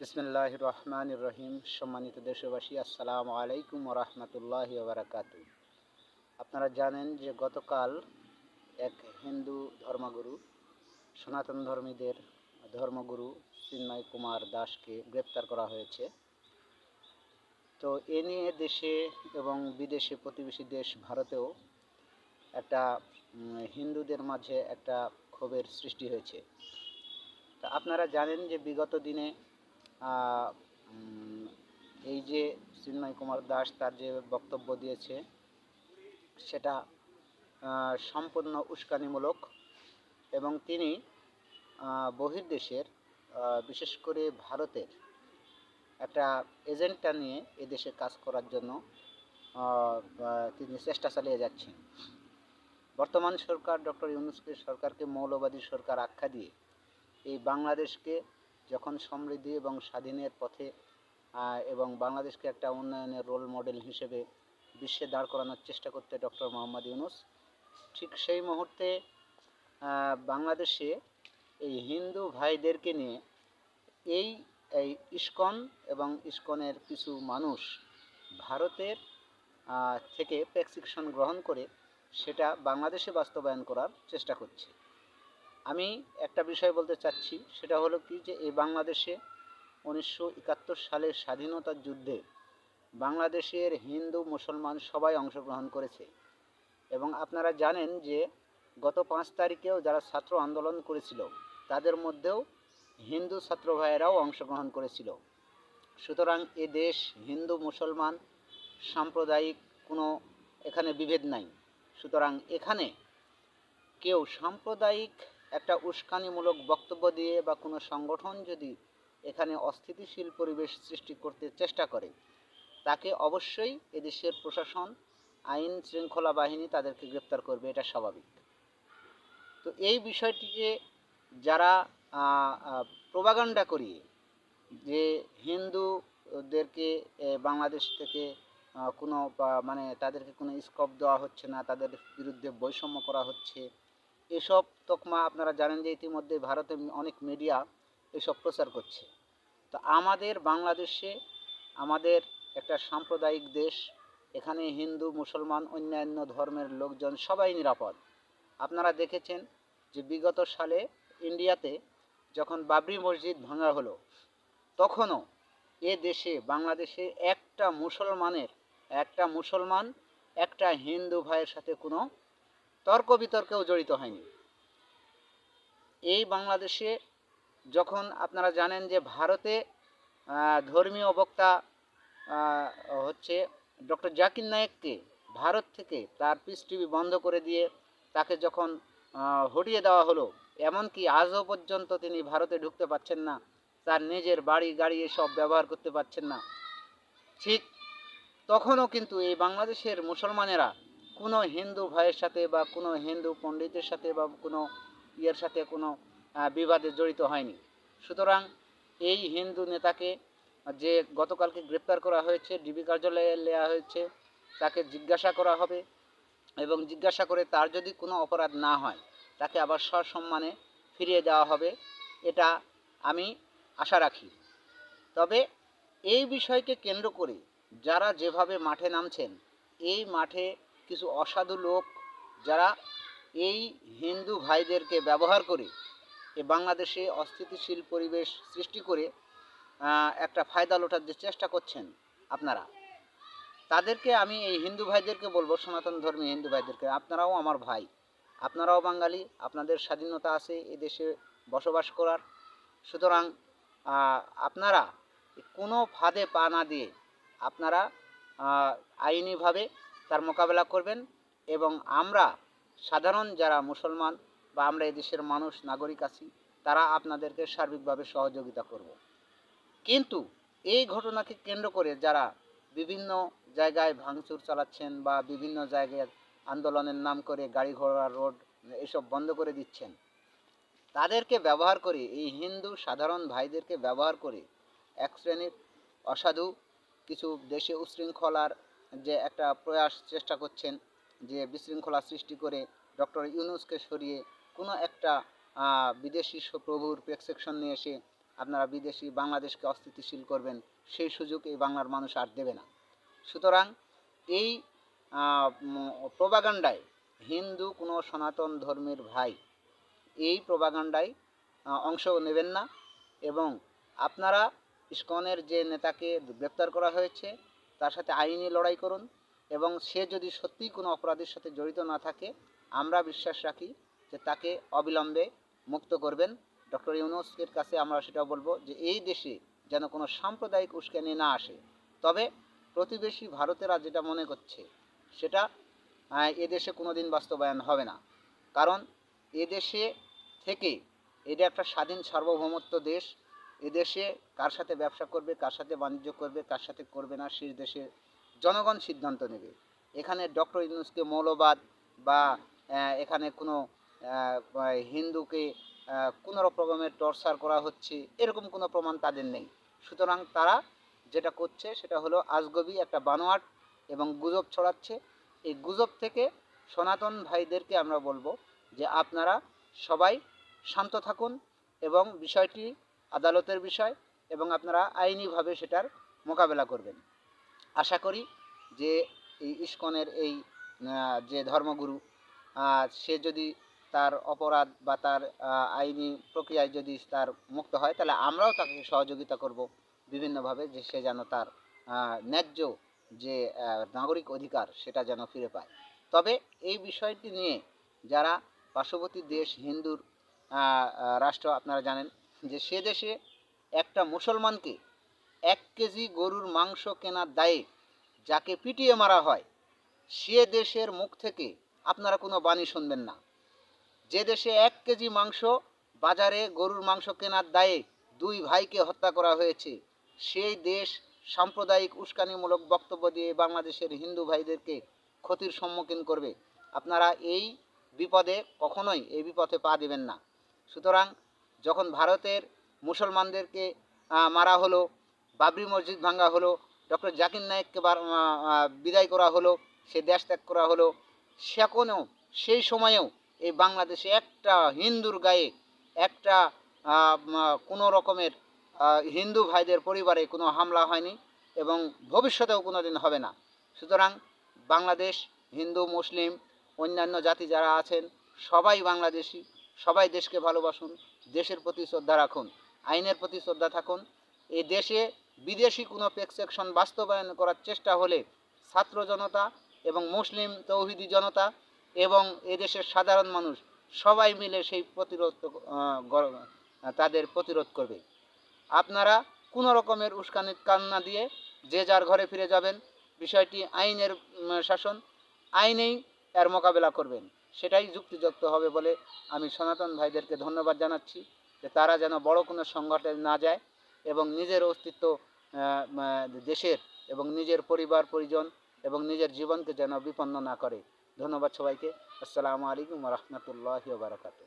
বিসমিল্লাহ রহমান রহিম। সম্মানিত দেশবাসী, আসসালামু আলাইকুম রহমতুল্লাহ বারাকাত আপনারা জানেন যে গতকাল এক হিন্দু ধর্মগুরু, সনাতন ধর্মীদের ধর্মগুরু চিন্ময় কুমার দাসকে গ্রেপ্তার করা হয়েছে। তো এ নিয়ে দেশে এবং বিদেশে প্রতিবেশী দেশ ভারতেও একটা হিন্দুদের মাঝে একটা ক্ষোভের সৃষ্টি হয়েছে। তা আপনারা জানেন যে বিগত দিনে এই যে চিন্ময় কুমার দাস তার যে বক্তব্য দিয়েছে, সেটা সম্পূর্ণ উস্কানিমূলক এবং তিনি বহির্দেশের বিশেষ করে ভারতের একটা এজেন্টটা নিয়ে এদেশে কাজ করার জন্য তিনি চেষ্টা চালিয়ে যাচ্ছেন। বর্তমান সরকার ডক্টর ইউনুসকে, সরকারকে মৌলবাদী সরকার আখ্যা দিয়ে এই বাংলাদেশকে যখন সমৃদ্ধি এবং স্বাধীনের পথে এবং বাংলাদেশকে একটা উন্নয়নের রোল মডেল হিসেবে বিশ্বে দাঁড় করানোর চেষ্টা করতে ডক্টর মোহাম্মদ ইউনুস, ঠিক সেই মুহূর্তে বাংলাদেশে এই হিন্দু ভাইদেরকে নিয়ে এই এই ইস্কন এবং ইস্কনের কিছু মানুষ ভারতের থেকে প্রেসক্রিপশন গ্রহণ করে সেটা বাংলাদেশে বাস্তবায়ন করার চেষ্টা করছে। আমি একটা বিষয় বলতে চাচ্ছি, সেটা হলো কি যে এই বাংলাদেশে উনিশশো একাত্তর সালের স্বাধীনতার যুদ্ধে বাংলাদেশের হিন্দু, মুসলমান সবাই অংশগ্রহণ করেছে। এবং আপনারা জানেন যে গত পাঁচ তারিখেও যারা ছাত্র আন্দোলন করেছিল, তাদের মধ্যেও হিন্দু ছাত্র ভাইয়েরাও অংশগ্রহণ করেছিল। সুতরাং এ দেশ হিন্দু, মুসলমান সাম্প্রদায়িক কোনো এখানে বিভেদ নাই। সুতরাং এখানে কেউ সাম্প্রদায়িক একটা উস্কানিমূলক বক্তব্য দিয়ে বা কোনো সংগঠন যদি এখানে অস্থিতিশীল পরিবেশ সৃষ্টি করতে চেষ্টা করে, তাকে অবশ্যই এদেশের প্রশাসন, আইন শৃঙ্খলা বাহিনী তাদেরকে গ্রেপ্তার করবে, এটা স্বাভাবিক। তো এই বিষয়টিকে যারা প্রবাগান্ডা করিয়ে যে হিন্দুদেরকে বাংলাদেশ থেকে কোনো মানে তাদেরকে কোনো স্কোপ দেওয়া হচ্ছে না, তাদের বিরুদ্ধে বৈষম্য করা হচ্ছে এসব তকমা আপনারা জানেন যে ইতিমধ্যে ভারতে অনেক মিডিয়া এসব প্রচার করছে। তো আমাদের বাংলাদেশে আমাদের একটা সাম্প্রদায়িক দেশ, এখানে হিন্দু, মুসলমান, অন্যান্য ধর্মের লোকজন সবাই নিরাপদ। আপনারা দেখেছেন যে বিগত সালে ইন্ডিয়াতে যখন বাবরি মসজিদ ভাঙা হলো, তখনও এ দেশে, বাংলাদেশে একটা মুসলমানের, একটা মুসলমান, একটা হিন্দু ভাইয়ের সাথে কোনো তর্ক বিতর্কেও জড়িত হয়নি। এই বাংলাদেশে যখন আপনারা জানেন যে ভারতে ধর্মীয় বক্তা হচ্ছে ডক্টর জাকির নায়েককে ভারত থেকে তার পিস টিভি বন্ধ করে দিয়ে তাকে যখন হটিয়ে দেওয়া হলো, এমনকি আজও পর্যন্ত তিনি ভারতে ঢুকতে পারছেন না, তার নিজের বাড়ি, গাড়ি এসব ব্যবহার করতে পারছেন না। ঠিক তখনও কিন্তু এই বাংলাদেশের মুসলমানেরা কোনো হিন্দু ভাইয়ের সাথে বা কোনো হিন্দু পণ্ডিতের সাথে বা কোনো ইয়ের সাথে কোনো বিবাদে জড়িত হয়নি। সুতরাং এই হিন্দু নেতাকে যে গতকালকে গ্রেপ্তার করা হয়েছে, ডিবি কার্যালয়ে নেওয়া হয়েছে, তাকে জিজ্ঞাসা করা হবে এবং জিজ্ঞাসা করে তার যদি কোনো অপরাধ না হয়, তাকে আবার সসম্মানে ফিরিয়ে দেওয়া হবে, এটা আমি আশা রাখি। তবে এই বিষয়কে কেন্দ্র করে যারা যেভাবে মাঠে নামছেন, এই মাঠে কিছু অসাধু লোক যারা এই হিন্দু ভাইদেরকে ব্যবহার করে এ বাংলাদেশে অস্থিতিশীল পরিবেশ সৃষ্টি করে একটা ফায়দা লোটার যে চেষ্টা করছেন আপনারা। তাদেরকে আমি এই হিন্দু ভাইদেরকে বলব, সনাতন ধর্মী হিন্দু ভাইদেরকে, আপনারাও আমার ভাই, আপনারাও বাঙালি, আপনাদের স্বাধীনতা আছে এ দেশে বসবাস করার। সুতরাং আপনারা কোনো ফাঁদে পা না দিয়ে আপনারা আইনিভাবে তার মোকাবেলা করবেন এবং আমরা সাধারণ যারা মুসলমান বা আমরা এদেশের মানুষ, নাগরিক আছি, তারা আপনাদেরকে সার্বিকভাবে সহযোগিতা করব। কিন্তু এই ঘটনাকে কেন্দ্র করে যারা বিভিন্ন জায়গায় ভাঙচুর চালাচ্ছেন বা বিভিন্ন জায়গায় আন্দোলনের নাম করে গাড়ি ঘোড়া, রোড এসব বন্ধ করে দিচ্ছেন, তাদেরকে ব্যবহার করে, এই হিন্দু সাধারণ ভাইদেরকে ব্যবহার করে এক শ্রেণির অসাধু কিছু দেশে উশৃঙ্খলার যে একটা প্রয়াস চেষ্টা করছেন যে বিশৃঙ্খলা সৃষ্টি করে ডক্টর ইউনুসকে সরিয়ে কোনো একটা বিদেশি প্রভুর প্রেসক্রিপশন নিয়ে এসে আপনারা বিদেশি বাংলাদেশকে অস্থিতিশীল করবেন, সেই সুযোগ এই বাংলার মানুষ আর দেবে না। সুতরাং এই প্রবাগান্ডায় হিন্দু কোনো সনাতন ধর্মের ভাই, এই প্রবাগান্ডায় অংশ নেবেন না এবং আপনারা ইস্কনের যে নেতাকে গ্রেপ্তার করা হয়েছে তার সাথে আইনি লড়াই করুন এবং সে যদি সত্যিই কোনো অপরাধের সাথে জড়িত না থাকে, আমরা বিশ্বাস রাখি যে তাকে অবিলম্বে মুক্ত করবেন। ডক্টর ইউনুসের কাছে আমরা সেটাও বলব যে এই দেশে যেন কোনো সাম্প্রদায়িক উস্কানি না আসে। তবে প্রতিবেশী ভারতেরা যেটা মনে করছে, সেটা এদেশে কোনো দিন বাস্তবায়ন হবে না। কারণ এদেশে থেকে এটা একটা স্বাধীন সার্বভৌমত্ব দেশ এদেশে কার সাথে ব্যবসা করবে, কার সাথে বাণিজ্য করবে, কার সাথে করবে না সেই দেশে জনগণ সিদ্ধান্ত নেবে। এখানে ডক্টর ইউনুসকে মৌলবাদ বা এখানে কোনো হিন্দুকে কোনো রকমের টর্চার করা হচ্ছে, এরকম কোনো প্রমাণ তাদের নেই। সুতরাং তারা যেটা করছে সেটা হলো আজগবি একটা বানোয়াট এবং গুজব ছড়াচ্ছে। এই গুজব থেকে সনাতন ভাইদেরকে আমরা বলব যে আপনারা সবাই শান্ত থাকুন এবং বিষয়টি আদালতের বিষয় এবং আপনারা আইনিভাবে সেটার মোকাবেলা করবেন। আশা করি যে এই ইস্কনের এই যে ধর্মগুরু সে যদি তার অপরাধ বা তার আইনি প্রক্রিয়ায় যদি তার মুক্ত হয়, তাহলে আমরাও তাকে সহযোগিতা করব বিভিন্নভাবে যে সে যেন তার ন্যায্য যে নাগরিক অধিকার সেটা যেন ফিরে পায়। তবে এই বিষয়টি নিয়ে যারা পার্শ্ববর্তী দেশ হিন্দুর রাষ্ট্র আপনারা জানেন যে সে দেশে একটা মুসলমানকে এক কেজি গরুর মাংস কেনার দায়ে যাকে পিটিয়ে মারা হয়, সে দেশের মুখ থেকে আপনারা কোনো বাণী শুনবেন না। যে দেশে এক কেজি মাংস বাজারে গরুর মাংস কেনার দায়ে দুই ভাইকে হত্যা করা হয়েছে, সেই দেশ সাম্প্রদায়িক উস্কানিমূলক বক্তব্য দিয়ে বাংলাদেশের হিন্দু ভাইদেরকে ক্ষতির সম্মুখীন করবে। আপনারা এই বিপদে কখনোই এই বিপথে পা দেবেন না। সুতরাং যখন ভারতের মুসলমানদেরকে মারা হলো, বাবরি মসজিদ ভাঙ্গা হলো, ডক্টর জাকির নায়েককে বিদায় করা হলো, সে দেশ ত্যাগ করা হলো সেখনও সেই সময়েও এই বাংলাদেশে একটা হিন্দুর গায়ে, একটা কোনো রকমের হিন্দু ভাইদের পরিবারে কোনো হামলা হয়নি এবং ভবিষ্যতেও কোনো দিন হবে না। সুতরাং বাংলাদেশ, হিন্দু, মুসলিম, অন্যান্য জাতি যারা আছেন, সবাই বাংলাদেশি সবাই দেশকে ভালোবাসুন, দেশের প্রতি শ্রদ্ধা রাখুন, আইনের প্রতি শ্রদ্ধা থাকুন। এই দেশে বিদেশি কোনো প্রেসক্রিপশন বাস্তবায়ন করার চেষ্টা হলে ছাত্র জনতা এবং মুসলিম তৌহিদি জনতা এবং এদেশের সাধারণ মানুষ সবাই মিলে সেই প্রতিরোধ তাদের প্রতিরোধ করবে। আপনারা কোনো রকমের উস্কানির কান্না দিয়ে যে যার ঘরে ফিরে যাবেন, বিষয়টি আইনের শাসন, আইনেই এর মোকাবেলা করবেন। সেটাই যুক্তিযুক্ত হবে বলে আমি সনাতন ভাইদেরকে ধন্যবাদ জানাচ্ছি যে তারা যেন বড় কোনো সংঘাতে না যায় এবং নিজের অস্তিত্ব দেশের এবং নিজের পরিবার, পরিজন এবং নিজের জীবনকে যেন বিপন্ন না করে। ধন্যবাদ সবাইকে। আসসালামু আলাইকুম রহমতুল্লাহ বারাকাতু